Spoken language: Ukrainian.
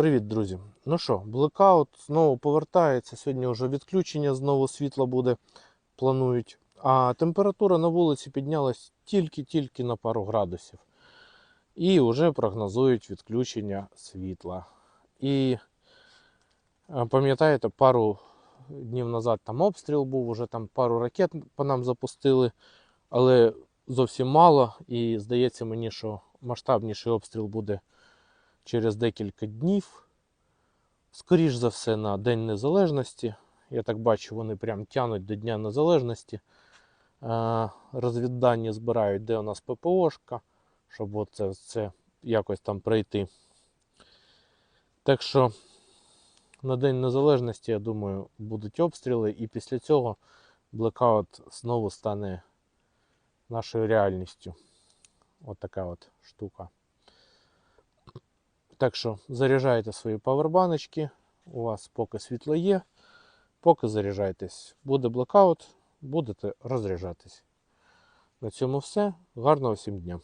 Привіт, друзі. Ну що, блекаут знову повертається. Сьогодні вже відключення знову світла буде, планують. А температура на вулиці піднялась тільки-тільки на пару градусів. І вже прогнозують відключення світла. І е, пам'ятаєте, пару днів назад там обстріл був, уже там пару ракет по нам запустили, але зовсім мало. І здається мені, що масштабніший обстріл буде через декілька днів. Скоріш за все, на День Незалежності. Я так бачу, вони прям тянуть до Дня Незалежності. Е, Розвіддані збирають, де у нас ППОшка, щоб от це, це якось там пройти. Так що на День Незалежності, я думаю, будуть обстріли, і після цього блекаут знову стане нашою реальністю. От така от штука. Так що заряджайте свої павербаночки. У вас поки світло є, поки заряджайтесь. Буде блокаут, будете розряджатись. На цьому все. Гарного всім дня!